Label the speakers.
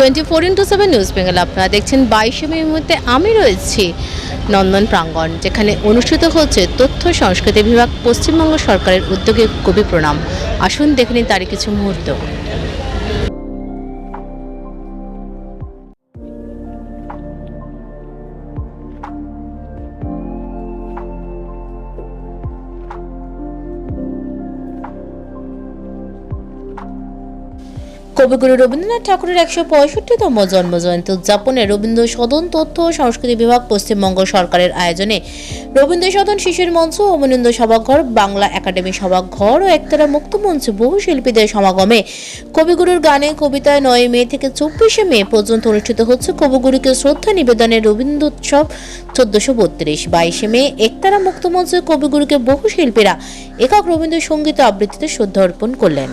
Speaker 1: Twenty four into seven news Bengal আপনারা দেখছেন বাইশে মে মুহূর্তে আমি রয়েছি নন্দন প্রাঙ্গণ যেখানে অনুষ্ঠিত হচ্ছে তথ্য সংস্কৃতি বিভাগ পশ্চিমবঙ্গ সরকারের উদ্যোগে কবি প্রণাম। আসুন দেখে তারই কিছু মুহূর্ত। কবিগুরু রবীন্দ্রনাথ ঠাকুরের একশো পঁয়ষট্টিতম জন্মজয়ন্তী উদযাপনে রবীন্দ্র সদন, তথ্য ও সংস্কৃতি বিভাগ, পশ্চিমবঙ্গ সরকারের আয়োজনে রবীন্দ্র সদন শিশুর মঞ্চ অমনিন্দ সভাঘর, বাংলা একাডেমি সভাঘর ও একতারা মুক্ত মঞ্চ বহু শিল্পীদের সমাগমে। কবিগুরুর গানে কবিতায় নয় মে থেকে চব্বিশে মে পর্যন্ত অনুষ্ঠিত হচ্ছে কবিগুরুকে শ্রদ্ধা নিবেদনের রবীন্দ্র উৎসব চোদ্দশো বত্রিশ। বাইশে মে একতারা মুক্ত মঞ্চে কবিগুরুকে বহু শিল্পীরা একক রবীন্দ্রসঙ্গীত আবৃত্তিতে শ্রদ্ধা অর্পণ করলেন।